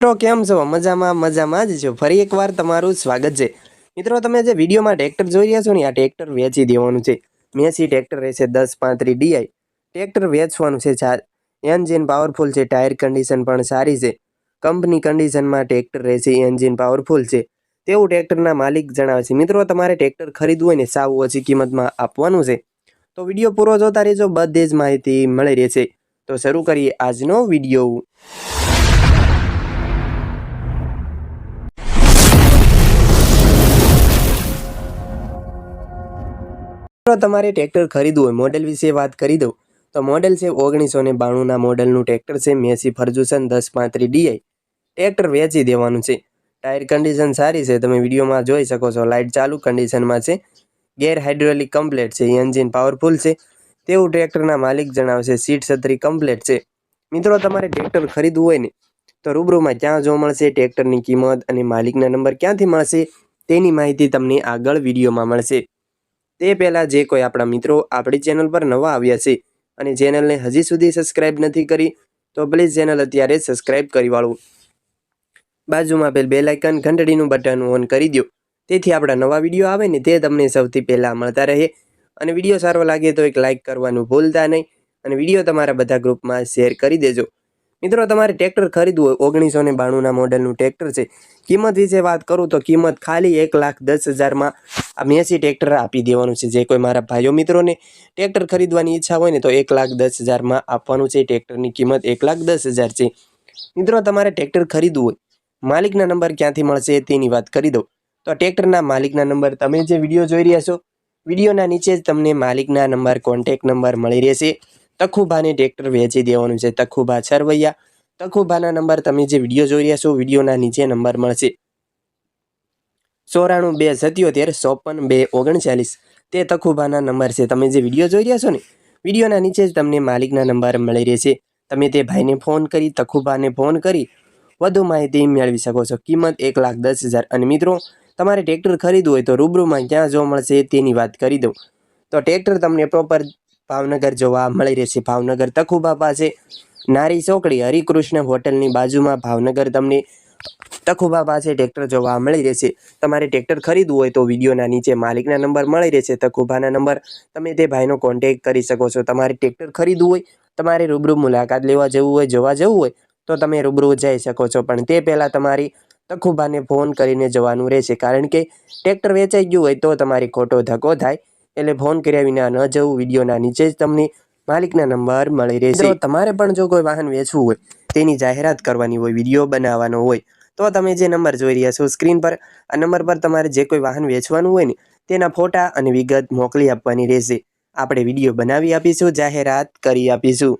મિત્રો કેમ છો? મજામાં મજામાં જ છો. ફરી એકવાર તમારું સ્વાગત છે. મિત્રો, તમે જે વિડીયોમાં ટ્રેક્ટર જોઈ રહ્યા છો ને, આ ટ્રેક્ટર વેચી દેવાનું છે. મેસી ટ્રેક્ટર રહેશે દસ પાંત્રી ડીઆઈ ટ્રેક્ટર વેચવાનું છે ચાર. એન્જિન પાવરફુલ છે, ટાયર કન્ડિશન પણ સારી છે. કંપની કન્ડિશનમાં ટ્રેક્ટર રહેશે, એન્જિન પાવરફુલ છે. તેવું ટ્રેક્ટરના માલિક જણાવે છે. મિત્રો, તમારે ટ્રેક્ટર ખરીદવું હોય ને, સાવ ઓછી કિંમતમાં આપવાનું છે. તો વીડિયો પૂરો જોતા રહેજો. બધી જ માહિતી મળી રહેશે. તો શરૂ કરીએ આજનો વીડિયો. તમારે ટ્રેક્ટર ખરીદવું હોય, મોડેલ વિશે વાત કરી દઉં. તો મોડેલ છે ઓગણીસો ને બાણુંના મોડેલનું ટ્રેક્ટર છે મેસી ફર્જુસન દસ પાંત્રી ડીઆઈ ટ્રેક્ટર વેચી દેવાનું છે. ટાયર કન્ડિશન સારી છે, તમે વિડીયોમાં જોઈ શકો છો. લાઇટ ચાલુ કન્ડિશનમાં છે. ગેર હાઇડ્રોલિક કમ્પ્લેટ છે, એન્જિન પાવરફુલ છે. તેવું ટ્રેક્ટરના માલિક જણાવશે, સીટ છત્રી કમ્પ્લેટ છે. મિત્રો, તમારે ટ્રેક્ટર ખરીદવું હોય ને, તો રૂબરૂમાં ક્યાં જોવા મળશે? ટ્રેક્ટરની કિંમત અને માલિકના નંબર ક્યાંથી મળશે? તેની માહિતી તમને આગળ વિડીયોમાં મળશે. તે પહેલાં જે કોઈ આપણા મિત્રો આપણી ચેનલ પર નવા આવ્યા છે અને ચેનલને હજી સુધી સબસ્ક્રાઇબ નથી કરી, તો પ્લીઝ ચેનલ અત્યારે સબસ્ક્રાઇબ કરી વાળું. બાજુમાં પેલ બે લાઇકન ઘંટડીનું બટન ઓન કરી દો તેથી આપણા નવા વીડિયો આવે ને તે તમને સૌથી પહેલાં મળતા રહે. અને વીડિયો સારો લાગે તો એક લાઇક કરવાનું ભૂલતા નહીં. અને વીડિયો તમારા બધા ગ્રુપમાં શેર કરી દેજો. મિત્રો, તમારે ટ્રેક્ટર ખરીદવું હોય, ઓગણીસો ને બાણુંના મોડલનું ટ્રેક્ટર છે. કિંમત વિશે વાત કરું તો કિંમત ખાલી એક લાખ દસ હજારમાં આ મેસી ટ્રેક્ટર આપી દેવાનું છે, જે કોઈ મારા ભાઈઓ મિત્રોને ટ્રેક્ટર ખરીદવાની ઈચ્છા હોય ને તો એક લાખ દસ હજારમાં આપવાનું છે ટ્રેક્ટરની કિંમત એક લાખ દસ હજાર છે. મિત્રો, તમારે ટ્રેક્ટર ખરીદવું હોય, માલિકના નંબર ક્યાંથી મળશે તેની વાત કરી દઉં. તો ટ્રેક્ટરના માલિકના નંબર તમે જે વીડિયો જોઈ રહ્યા છો, વિડીયોના નીચે જ તમને માલિકના નંબર કોન્ટેક નંબર મળી રહેશે. તખુભાને ટ્રેક્ટર વેચી દેવાનું છે. તખુભા છરવૈયા તખુભાના નંબર તમે જે વીડિયો જોઈ રહ્યા છો, વિડીયોના નીચે નંબર મળશે. ચોરાણું બે સત્યોતેર, ચોપન બે ઓગણચાલીસ, તે તખુભાના નંબર છે. તમે જે વીડિયો જોઈ રહ્યા છો ને, વિડીયોના નીચે જ તમને માલિકના નંબર મળી રહેશે. તમે તે ભાઈને ફોન કરી તખુભાને ફોન કરી, વધુ માહિતી મેળવી શકો છો. કિંમત એક લાખ દસ હજાર. અને મિત્રો, તમારે ટ્રેક્ટર ખરીદવું હોય તો રૂબરૂમાં ક્યાં જોવા મળશે તેની વાત કરી દઉં. તો ટ્રેક્ટર તમને પ્રોપર ભાવનગર જોવા મળી રહેશે ભાવનગર તખુબા પાસે નારી ચોકડી હરિકૃષ્ણ હોટલની બાજુમાં ભાવનગર તમને તખુબા પાસે ટ્રેક્ટર જોવા મળી રહેશે તમારે ટ્રેક્ટર ખરીદવું હોય તો વિડીયોના નીચે માલિકના નંબર મળી રહેશે. તખુબાના નંબર તમે તે ભાઈનો કોન્ટેક કરી શકો છો. તમારે ટ્રેક્ટર ખરીદવું હોય, તમારે રૂબરૂ મુલાકાત લેવા જવું હોય, જોવા જવું હોય, તો તમે રૂબરૂ જઈ શકો છો. પણ તે પહેલાં તમારી તખુબાને ફોન કરીને જવાનું રહેશે. કારણ કે ટ્રેક્ટર વેચાઈ ગયું હોય તો તમારી ખોટો ધક્કો થાય. એટલે ફોન કર્યા વિના ન જવું, વિડીયોના નીચે જ તમને માલિકના નંબર મળી રહેશે. તમારે પણ જો કોઈ વાહન વેચવું હોય, તેની જાહેરાત કરવાની હોય, વીડિયો બનાવવાનો હોય, તો તમે જે નંબર જોઈ રહ્યા છો સ્ક્રીન પર, આ નંબર પર તમારે જે કોઈ વાહન વેચવાનું હોય ને, તેના ફોટા અને વિગત મોકલી આપવાની રહેશે. આપણે વીડિયો બનાવી આપીશું, જાહેરાત કરી આપીશું.